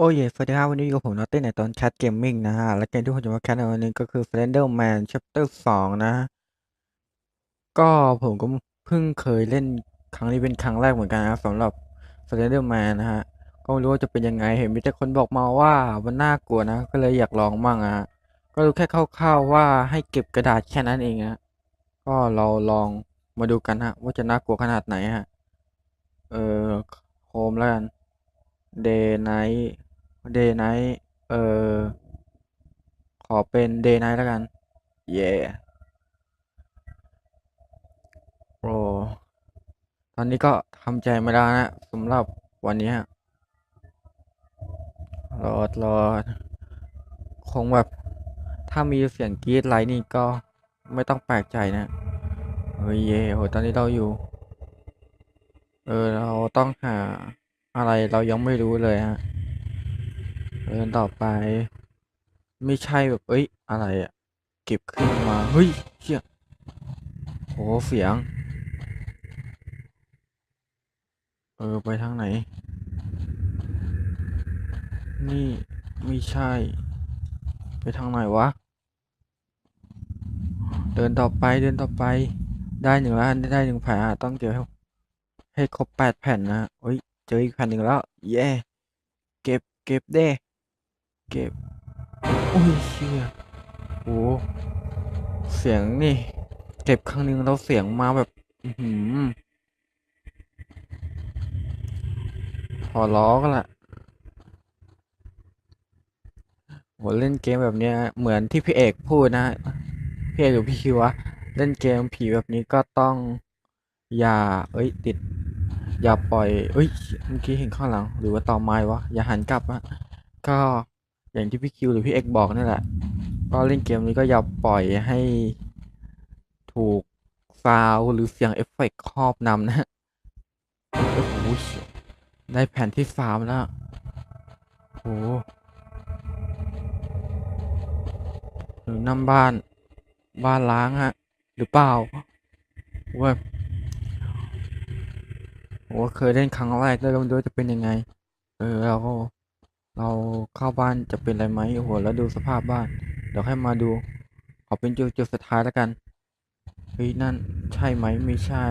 โอ้เยสวัสดีครับวันนี้อยู่กับผมนอตตี้ในตอนแคทเกมมิ่งนะฮะ และเกมที่ผมจะมาแคทในวันนี้ก็คือ Slenderman Chapter 2 นะ ก็ผมก็เพิ่งเคยเล่นครั้งนี้เป็นครั้งแรกเหมือนกันนะสำหรับ Slenderman นะฮะ ก็ไม่รู้ว่าจะเป็นยังไงเห็นมีแต่คนบอกมาว่ามันน่ากลัวนะ ก็เลยอยากลองมั่งอะก็รู้แค่คร่าวๆว่าให้เก็บกระดาษแค่นั้นเองนะก็เราลองมาดูกันฮะ ว่าจะน่ากลัวขนาดไหนฮะ เออโฮมแล้วกัน Day Night Day Night เดย์ไนท์เออขอเป็น Day Night แล้วกัน เย่โอ้ตอนนี้ก็ทำใจไมาแล้นะสำหรับวันนี้ฮะรอดรอดคงแบบ ถ้ามีเสียงกรี๊ดไลท์นี่ก็ไม่ต้องแปลกใจนะเฮ้ยเย่โหตอนนี้เราอยู่ เออ เราต้องหาอะไรเรายังไม่รู้เลยฮะ เดินต่อไป ไม่ใช่แบบเอ้ย อะไรอะเก็บขึ้นมา เฮ้ยเชี่ยโหเสียง เออ ไปทางไหน นี่ ไม่ใช่ ไปทางไหนวะ เดินต่อไปเดินต่อไป ได้หนึ่งแล้วได้หนึ่งแผลต้องเจอให้ให้ครบแปดแผ่นนะเฮ้ย เจออีกแผ่นหนึ่งแล้ว เย้ เก็บเก็บเด้ เก็บโอ้ยเชี่ยโอ้เสียงนี่ เก็บครั้งหนึ่งแล้วเสียงมาแบบ อือหือขอล้อกันละโหเล่นเกมแบบเนี้ยเหมือนที่พี่เอกพูดนะพี่เอกหรือพี่คิววะเล่นเกมผีแบบนี้ก็ต้อง อย่า เอ้ย ติด อย่าปล่อย เอ้ยเมื่อกี้เห็นข้างหลัง หรือว่าต่อไม้วะอย่าหันกลับอะก็ อย่างที่พี่คิวหรือพี่เอกบอกนั่นแหละก็เล่นเกมนี้ก็อย่าปล่อยให้ถูกซาวหรือเสียงเอฟเฟกต์ครอบนำนะโอ้โหได้แผ่นที่สามแล้วโอ้โหรือน้ำบ้านบ้านล้างฮะ หรือเปล่าเว่าโอ้เคยเล่นครั้งแรกแล้วก็ไม่รู้ว่าจะเป็นยังไง เออเราก็ เราเข้าบ้านจะเป็นอะไรไหมโอ้โหแล้วดูสภาพบ้าน เดี๋ยวให้มาดู ขอเป็นจุดจุดสุดท้ายแล้วกันเฮ้ยนั่นใช่ไหมไม่ใช่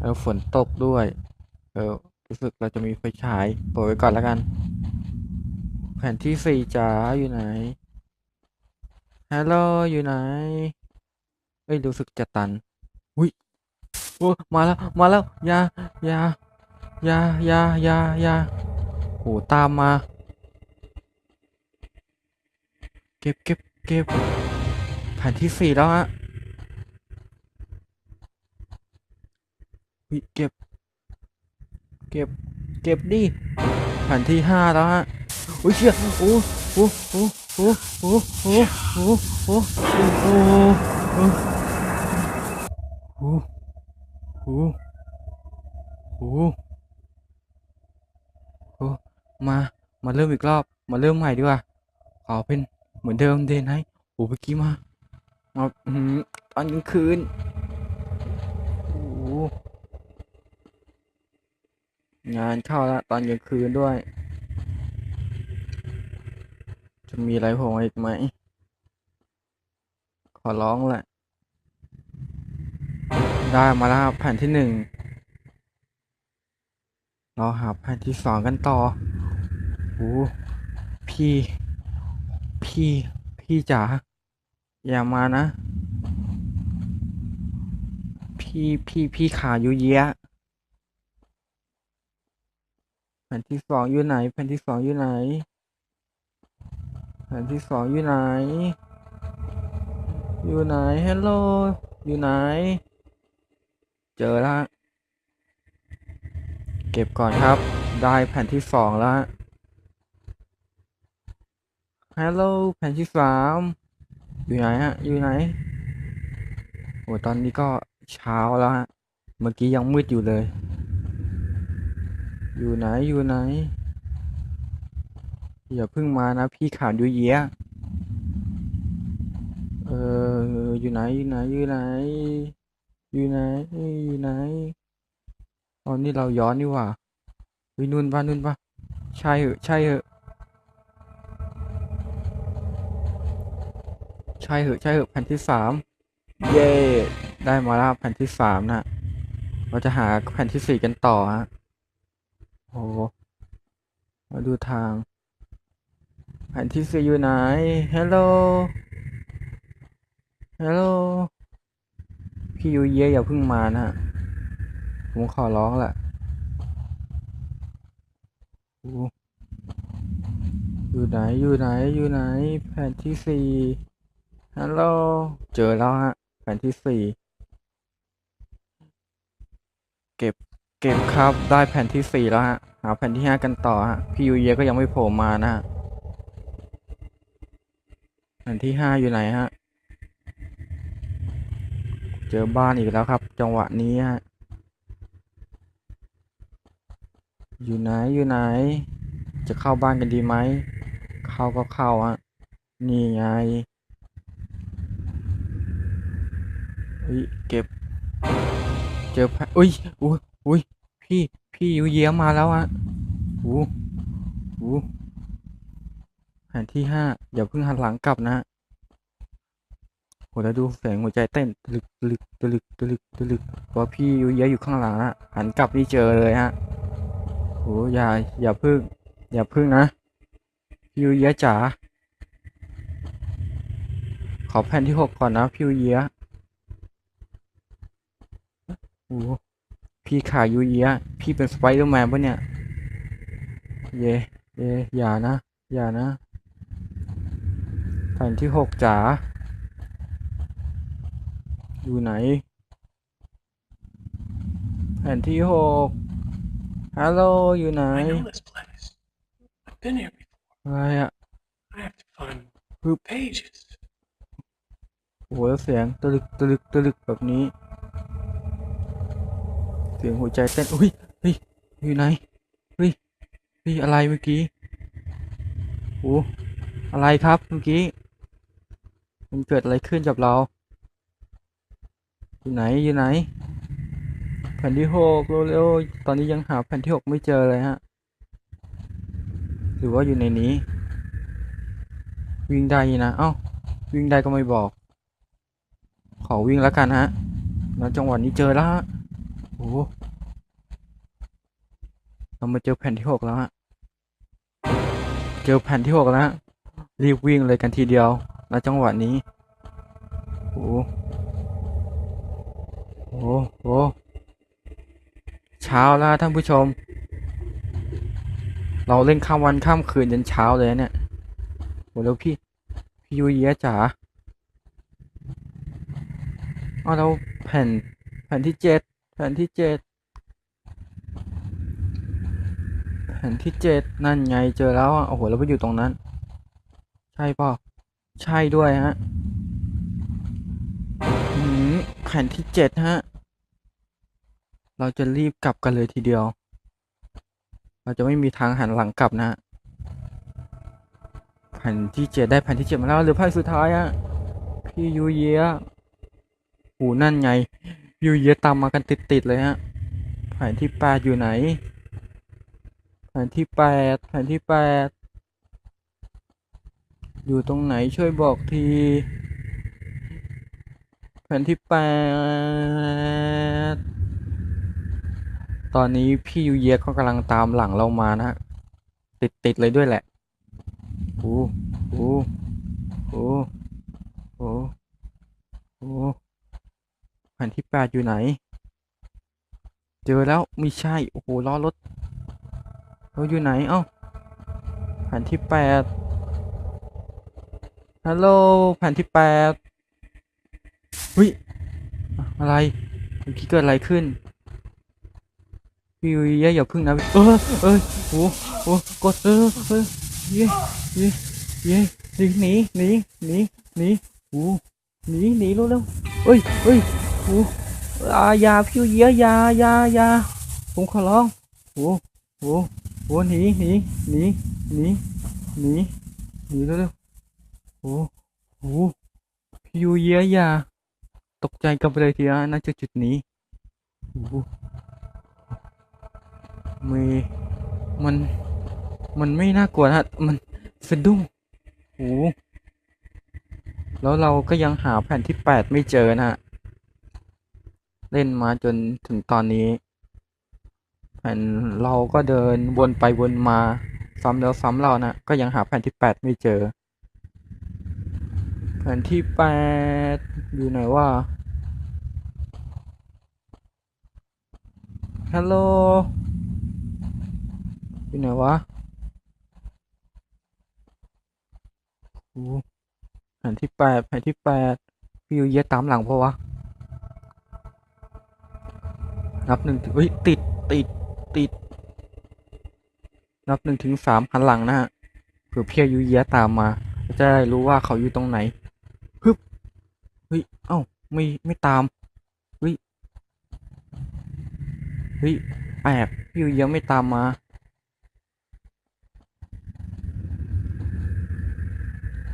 เออฝนตกด้วย เออรู้สึกเราจะมีไฟฉายเปิดไว้ก่อนแล้วกัน แผ่นที่สี่จ๋าอยู่ไหนฮัลโหลอยู่ไหนเอ้ยรู้สึกจะตันอุ้ยโอ้มาแล้วมาแล้วยายายายายายา หตามมา เก็บเก็บเก็บแผ่นที่สี่แล้วฮะเก็บ เก็บ เก็บดิแผ่นที่ห้าแล้วฮะโอ้ยเชี่ยโอ้โอ้โอ้โอ้โอ้โอ้โอ้โอ้โอ้โอ้โอ้โอ้โอ้โอ้ มา มาเริ่มอีกรอบ มาเริ่มใหม่ดีกว่า ขอเป็นเหมือนเดิมเดนไนโอ้เมื่อกี้มา มาอื้อหือตอนกลางคืน โอ้โหงานเข้าแล้วตอนกลางคืนด้วย จะมีอะไรโผล่มาอีกไหม ขอร้องแหละ ได้มาแล้วแผ่นที่หนึ่งเราหาแผ่นที่สองกันต่อ โอ้พี่ พี่พี่จ๋าอย่ามานะ พี่พี่พี่ขายุเยะแผ่นที่สองอยู่ไหน แผ่นที่สองอยู่ไหน แผ่นที่สองอยู่ไหน อยู่ไหนฮัลโหลอยู่ไหน เจอแล้วเก็บก่อนครับ ได้แผ่นที่สองแล้ว ฮัลโหลแผ่นที่สามอยู่ไหนฮะ อยู่ไหน โอ้ตอนนี้ก็เช้าแล้วฮะ เมื่อกี้ยังมืดอยู่เลย อยู่ไหนอยู่ไหน อย่าเพิ่งมานะ พี่ขาวยุเยียะเอออยู่ไหนอยู่ไหนอยู่ไหน อยู่ไหนอยู่ไหนตอนนี้เราย้อนนี่ว่าวินู่นปะนู่นปะใช่เหอะใช่เหอะ ใช่เหอะใช่เหอะแผ่นที่สามเย้ได้มาแล้วแผ่นที่สามนะเราจะหาแผ่นที่สี่กันต่อฮะโอ้โหมาดูทาง แผ่นที่สี่อยู่ไหนฮัลโหลฮัลโหลพี่ยูเยอย่าเพิ่งมานะผมขอร้องแหละโอ้อยู่ไหนอยู่ไหนอยู่ไหน แผ่นที่สี่ ฮัลโหล เจอแล้วฮะ แผ่นที่สี่ เก็บ เก็บครับ ได้แผ่นที่สี่แล้วฮะ หาแผ่นที่ห้ากันต่อฮะ พี่ยูเยก็ยังไม่โผล่มานะฮะ แผ่นที่ห้าอยู่ไหนฮะ เจอบ้านอีกแล้วครับ จังหวะนี้ฮะ อยู่ไหน อยู่ไหน จะเข้าบ้านกันดีไหม เข้าก็เข้าฮะ นี่ไงเฮ้ ยเก็บ เจอแพะอุ้ยอุ้ยอุ้ยพี่ พี่ยูเยียมาแล้วฮะอู้อู้แผนที่ห้าอย่าเพิ่งหันหลังกลับนะโหแล้วดูเสียงหัวใจเต้นตลึกตลึกตลึกตลึกตลึกเพราะพี่ยูเยะอยู่ข้างหลังนะหันกลับนี่เจอเลยฮะโหอย่า อย่าเพึ่ง อย่าเพึ่งนะพี่ยูเยะจ๋าขอแผ่นที่หกก่อนนะพี่ยูเยะ โอ้พี่ขายูเยะพี่เป็นสไปเดอร์แมนปะเนี่ย เย่เย่อย่านะ อย่านะแผ่นที่หกจ๋า อยู่ไหน แผ่นที่หกฮัลโหลอยู่ไหน I know this place. I've been here before. อะไรอะ I have to find Who- pages. โอ้โหแล้วเสียงตะลึกตะลึกตะลึกแบบนี้ เสียงหัวใจเต้นอุ้ยเฮ้ยอยู่ไหนเฮ้ยเฮ้ยอะไรเมื่อกี้โอ้อะไรครับเมื่อกี้ มันเกิดอะไรขึ้นกับเรา อยู่ไหนอยู่ไหน แผ่นที่หกเร็วๆตอนนี้ยังหาแผ่นที่หกไม่เจอเลยฮะหรือว่าอยู่ในนี้ วิ่งได้นะเอ้าวิ่งได้ก็ไม่บอก ขอวิ่งแล้วกันฮะแล้วจังหวะนี้เจอแล้วฮะ โอ้เรามาเจอแผ่นที่หกแล้วฮะ เจอแผ่นที่หกแล้ว รีบวิ่งเลยกันทีเดียว แล้วจังหวะนี้ โอ้โหโอ้โหโอ้เช้าแล้วท่านผู้ชม เราเล่นข้ามวันข้ามคืนจนเช้าเลยเนี่ยโอ้แล้วพี่ พี่ยูเยียจ๋าเอาเราแผ่นแผ่นที่เจ็ด แผ่นที่เจ็ดแผ่นที่เจ็ดนั่นไงเจอแล้วอะโอ้โหแล้วไปอยู่ตรงนั้น ใช่ป่ะใช่ด้วยฮะอืมแผ่นที่เจ็ดฮะ เราจะรีบกลับกันเลยทีเดียว เราจะไม่มีทางหันหลังกลับนะแผ่นที่เจ็ดได้แผ่นที่เจ็ดมาแล้วเหรือแผ่นสุดท้ายอะพี่ยูเยียหูนั่นไง ยูเยียตามมากันติดๆเลยฮะแผนที่แปดอยู่ไหนแผนที่แปดแผนที่แปดอยู่ตรงไหนช่วยบอกทีแผนที่แปดตอนนี้พี่ยูเยียเขากำลังตามหลังเรามานะฮะติดๆเลยด้วยแหละโอ้โอ้โอ้โอ้โอ้ แผ่นที่แปดอยู่ไหน เจอแล้วไม่ใช่ โอ้โหล้อรถเราอยู่ไหน เอ้าแผ่นที่แปดฮัลโหลแผ่นที่แปดเฮ้ยอะไรเมื่อกี้เกิดอะไรขึ้นพี่วิยอย่าพึ่งนะเออเออโอ้โอ้กดเออเออเย้เย้เย้หนีหนีหนีหนีหนีโอ้หนีหนีเร็วเร็วเฮ้ยเฮ้ย โอ้ายาพี่เยียยายายาผมขอร้องโอ้โอ้โอ้หนีหนีหนีหนีหนีหนีเร็วโอ้โอ้พี่เยียยาตกใจกันไปเลยทีนะน่าจะจุดนี้โอ้มีมันมันไม่น่ากลัวนะมันสะดุ้งโอ้แล้วเราก็ยังหาแผ่นที่แปดไม่เจอนะฮะ เล่นมาจนถึงตอนนี้แผ่นเราก็เดินวนไปวนมาซ้ำแล้วซ้ำเล่านะก็ยังหาแผ่นที่แปดไม่เจอ แผ่นที่แปดอยู่ไหนว่า ฮัลโหล อยู่ไหนวะแผ่นที่แปดแผ่นที่แปดพี่ยูเยะตามหลังเพราะวะ นับหนึ่งถึงเฮ้ยติดติดติด นับหนึ่งถึงสามหันหลังนะฮะเผื่อเพี่ยูเยะตามมา จะได้รู้ว่าเขาอยู่ตรงไหนฮึบเฮ้ยเอ้าไม่ไม่ตามเฮ้ยเฮ้ยแปลกพี่ยูเยะไม่ตามมา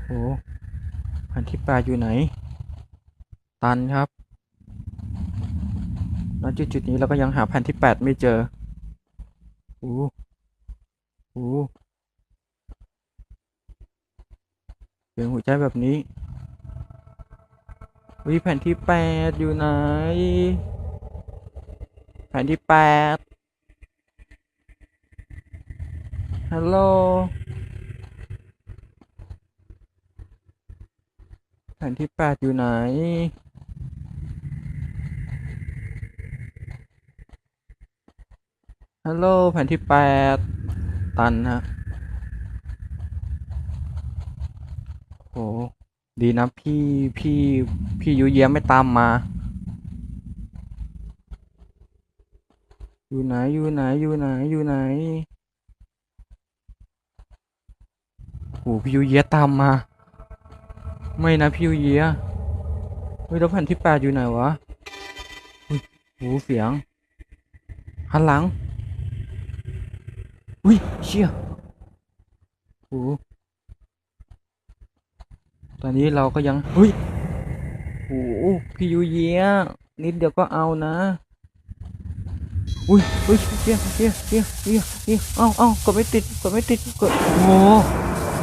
โอ้แผ่นที่แปดอยู่ไหน ตันครับ ณจุดจุดนี้เราก็ยังหาแผ่นที่แปดไม่เจอโอ้โหเสียงหัวใจแบบนี้วิแผ่นที่แปดอยู่ไหน แผ่นที่แปดฮัลโหลแผ่นที่แปดอยู่ไหน ฮัลโหลแผ่นที่แปดตันฮะโอ้ดีนะพี่พี่พี่ยุเยียมไม่ตามมา อยู่ไหนอยู่ไหนอยู่ไหนอยู่ไหนโอ้พี่ยุเยียตามมา ไม่นะพี่ยูเยียเฮ้ยแล้วแผ่นที่แปดอยู่ไหนวะอุ้ยโหเสียงหันหลัง อุ้ยเชี่ยโหตอนนี้เราก็ยังเฮ้ยโอ้พี่ยูเยียนิดเดียวก็เอานะอุ้ยอุ้ยเชี่ยเชี่ยเชี่ยเชี่ยเชี่ยเอ้าเอ้ากดไม่ติดกดไม่ติดกดโอ้โห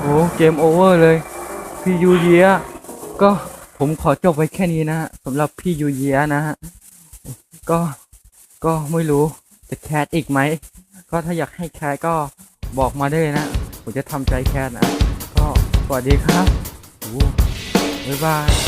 โอ้เกมโอเวอร์เลย พี่ยูเยียก็ผมขอจบไว้แค่นี้นะฮะสำหรับพี่ยูเยียนะฮะก็ก็ไม่รู้จะแคสอีกไหม ก็ถ้าอยากให้แคสก็บอกมาได้เลยนะ ผมจะทำใจแคสนะ ก็สวัสดีครับบ๊ายบาย